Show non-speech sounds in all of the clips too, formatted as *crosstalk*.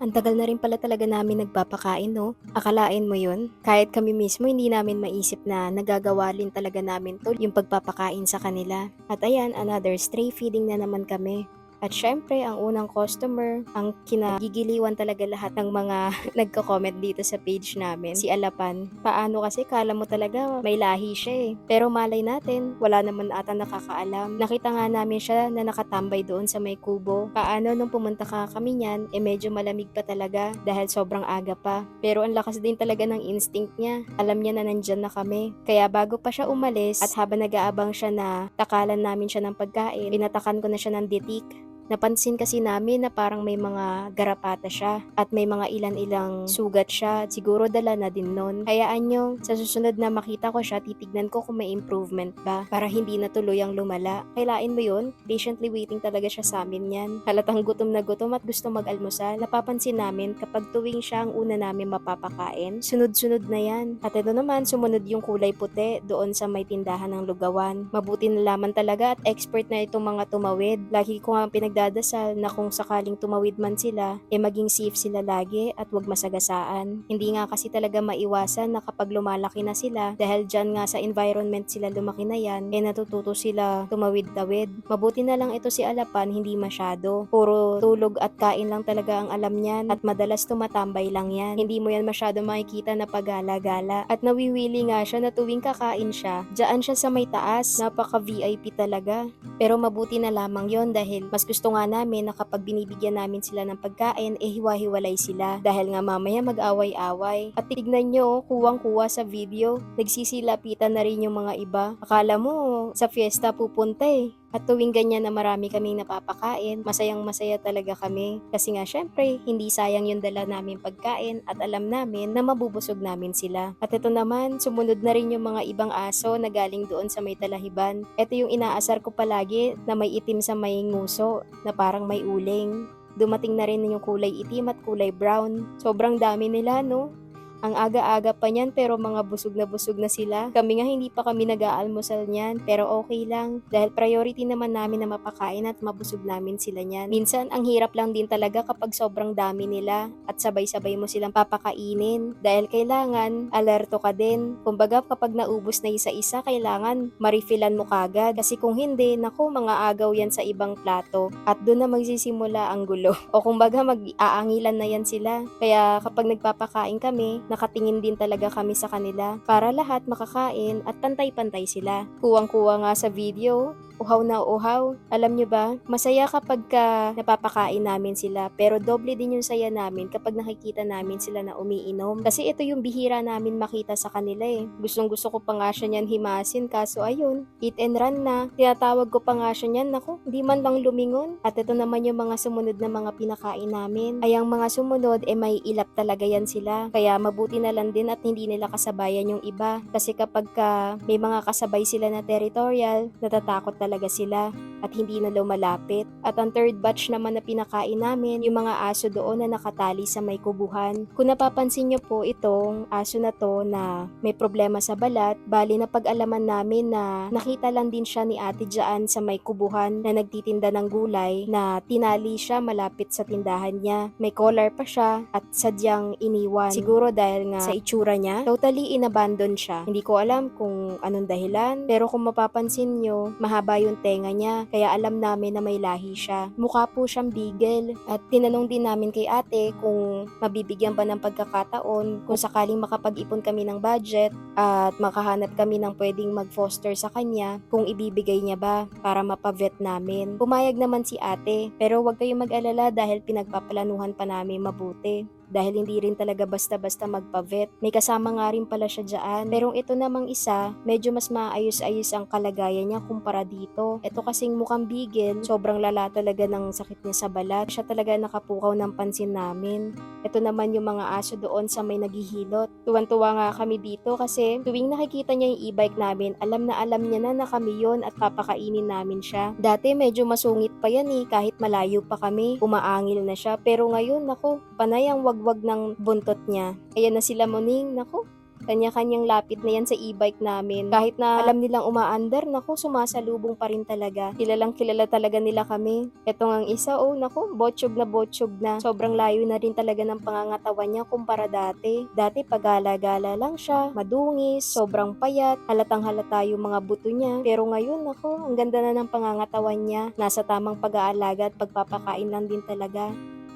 Ang tagal na rin pala talaga namin nagpapakain, no? Akalain mo yun? Kahit kami mismo, hindi namin maisip na nagagawa rin talaga namin to yung pagpapakain sa kanila. At ayan, another stray feeding na naman kami. At syempre, ang unang customer, ang kinagigiliwan talaga lahat ng mga *laughs* nagko-comment dito sa page namin, si Alapan. Paano kasi kala mo talaga may lahi siya eh. Pero malay natin, wala naman ata nakakaalam. Nakita nga namin siya na nakatambay doon sa may kubo. Paano nung pumunta ka kami niyan, eh medyo malamig pa talaga dahil sobrang aga pa. Pero ang lakas din talaga ng instinct niya. Alam niya na nandyan na kami. Kaya bago pa siya umalis at habang nag-aabang siya na takalan namin siya ng pagkain, pinatakan ko na siya ng ditik Napansin kasi namin na parang may mga garapata siya at may mga ilan-ilang sugat siya. Siguro dala na din nun. Hayaan nyo, sa susunod na makita ko siya, titignan ko kung may improvement ba para hindi na tuluyang lumala. Kailain mo yun? Patiently waiting talaga siya sa amin yan. Halatang gutom na gutom at gusto mag-almusal. Napapansin namin kapag tuwing siya ang una namin mapapakain, sunod-sunod na yan. At ito naman, sumunod yung kulay puti doon sa may tindahan ng lugawan. Mabuti na laman talaga at expert na itong mga tumawid. Lagi ko nga pinagdadasal na kung sakaling tumawid man sila, eh maging safe sila lagi at wag masagasaan. Hindi nga kasi talaga maiwasan na kapag lumalaki na sila, dahil dyan nga sa environment sila lumaki na yan, eh natututo sila tumawid-tawid. Mabuti na lang ito si Alapan, hindi masyado. Puro tulog at kain lang talaga ang alam niyan at madalas tumatambay lang yan. Hindi mo yan masyado makikita na pagala-gala. At nawiwili nga siya na tuwing kakain siya, dyan siya sa may taas. Napaka-VIP talaga. Pero mabuti na lamang yon dahil mas gusto nga namin na kapag binibigyan namin sila ng pagkain, eh hiwa-hiwalay sila. Dahil nga mamaya mag-away-away. At tignan nyo, kuwang-kuwa sa video. Nagsisilapitan na rin yung mga iba. Akala mo, sa fiesta pupunta eh. At tuwing ganyan na marami kaming napapakain, masayang masaya talaga kami. Kasi nga syempre, hindi sayang yung dala namin pagkain at alam namin na mabubusog namin sila. At ito naman, sumunod na rin yung mga ibang aso na galing doon sa may talahiban. Ito yung inaasar ko palagi na may itim sa may nguso na parang may uling. Dumating na rin yung kulay itim at kulay brown. Sobrang dami nila, no? Ang aga-aga pa niyan pero mga busog na busog na sila. Kami nga hindi pa kami nag-aalmusal niyan pero okay lang dahil priority naman namin na mapakain at mabusog namin sila niyan. Minsan ang hirap lang din talaga kapag sobrang dami nila at sabay-sabay mo silang papakainin dahil kailangan alerto ka din. Kumbaga kapag naubos na isa-isa kailangan marifillan mo kagad kasi kung hindi naku mga agaw yan sa ibang plato at doon na magsisimula ang gulo. *laughs* O kumbaga mag-aangilan na yan sila. Kaya kapag nagpapakain kami, nakatingin din talaga kami sa kanila para lahat makakain at pantay-pantay sila. Kuwang-kuwa nga sa video, uhaw na uhaw. Alam nyo ba, masaya kapag ka napapakain namin sila, pero doble din yung saya namin kapag nakikita namin sila na umiinom. Kasi ito yung bihira namin makita sa kanila eh. Gustong gusto ko pa nga siya niyan himasin, kaso ayun, eat and run na. Tinatawag ko pa nga siya niyan, naku, di man lang lumingon. At ito naman yung mga sumunod na mga pinakain namin. Ay ang mga sumunod, eh may ilap talaga yan sila. Kaya mabuti na lang din at hindi nila kasabayan yung iba. Kasi kapag ka may mga kasabay sila na territorial, natatakot talaga sila at hindi na lumalapit. At ang third batch naman na pinakain namin, yung mga aso doon na nakatali sa may kubuhan. Kung napapansin nyo po itong aso na to na may problema sa balat, bali na pag-alaman namin na nakita lang din siya ni ate dyan sa may kubuhan na nagtitinda ng gulay na tinali siya malapit sa tindahan niya. May collar pa siya at sadyang iniwan. Siguro dahil nga sa itsura niya, totally inabandon siya. Hindi ko alam kung anong dahilan, pero kung mapapansin nyo, mahaba yung tenga niya, kaya alam namin na may lahi siya. Mukha po siyang beagle. At tinanong din namin kay ate kung mabibigyan ba ng pagkakataon, kung sakaling makapag-ipon kami ng budget at makahanap kami ng pwedeng mag-foster sa kanya, kung ibibigay niya ba para mapavet namin. Pumayag naman si ate, pero huwag kayong mag-alala dahil pinagpaplanuhan pa namin mabuti dahil hindi rin talaga basta-basta magpa-vet. May kasama nga rin pala siya dyan. Pero ito namang isa, medyo mas maayos-ayos ang kalagayan niya kumpara dito. Ito kasing mukhang bigel, sobrang lala talaga ng sakit niya sa balat. Siya talaga nakapukaw ng pansin namin. Ito naman yung mga aso doon sa may naghihilot. Tuwan-tuwa nga kami dito kasi tuwing nakikita niya yung e-bike namin, alam na alam niya na na kami yon at papakainin namin siya. Dati medyo masungit pa yan eh, kahit malayo pa kami, umaangil na siya. Pero ngayon, nako, panay ang wag wagwag ng buntot niya. Ayan na sila muning, nako, Kanya-kanyang lapit na yan sa e-bike namin. Kahit na alam nilang umaandar, naku, sumasalubong pa rin talaga. Kilalang kilala talaga nila kami. Ito ang isa, oh, naku, botsyog na botsyog na. Sobrang layo na rin talaga ng pangangatawan niya kumpara dati. Dati pagala-gala lang siya, madungis, sobrang payat, halatang halata yung mga buto niya. Pero ngayon, naku, ang ganda na ng pangangatawan niya. Nasa tamang pag-aalaga at pagpapakain lang din talaga.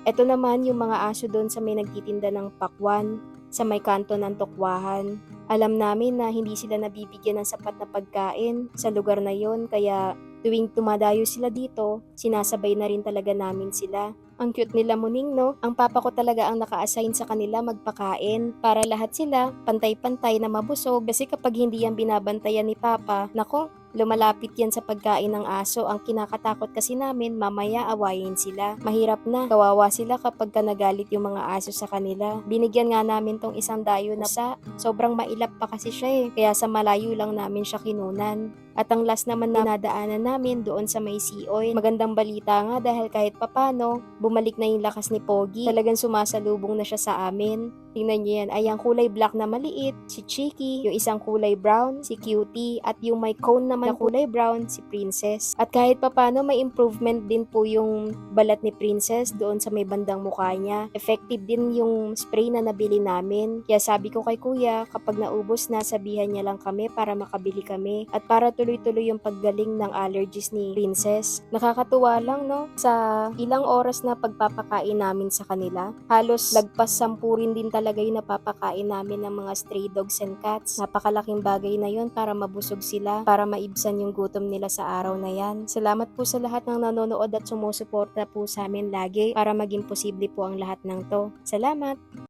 Ito naman yung mga aso doon sa may nagtitinda ng pakwan sa may kanto ng tukwahan. Alam namin na hindi sila nabibigyan ng sapat na pagkain sa lugar na yon kaya tuwing tumadayo sila dito, sinasabay na rin talaga namin sila. Ang cute nila muning no, ang papa ko talaga ang naka-assign sa kanila magpakain para lahat sila pantay-pantay na mabusog kasi kapag hindi yan binabantayan ni papa, nako, lumalapit yan sa pagkain ng aso. Ang kinakatakot kasi namin, mamaya awayin sila. Mahirap na, kawawa sila kapag ka nagalit yung mga aso sa kanila. Binigyan nga namin tong isang dayo na sa sobrang mailap pa kasi siya eh. Kaya sa malayo lang namin siya kinunan. At ang last naman na nadaanan namin doon sa may sea. Magandang balita nga dahil kahit papano, bumalik na yung lakas ni Pogi. Talagang sumasalubong na siya sa amin. Tingnan niyo yan, ay ang kulay black na maliit, si Chiki, yung isang kulay brown, si Cutie, at yung may cone naman na kulay brown, si Princess. At kahit papano may improvement din po yung balat ni Princess doon sa may bandang mukha niya. Effective din yung spray na nabili namin. Kaya sabi ko kay kuya, kapag naubos na, sabihan niya lang kami para makabili kami. At para tuloy-tuloy yung paggaling ng allergies ni Princess. Nakakatuwa lang no, sa ilang oras na pagpapakain namin sa kanila. Halos lagpas sampu rin din talaga yung napapakain namin ng mga stray dogs and cats. Napakalaking bagay na yun para mabusog sila, para maibsan yung gutom nila sa araw na yan. Salamat po sa lahat ng nanonood at sumusuporta po sa amin lagi para maging posible po ang lahat ng to. Salamat!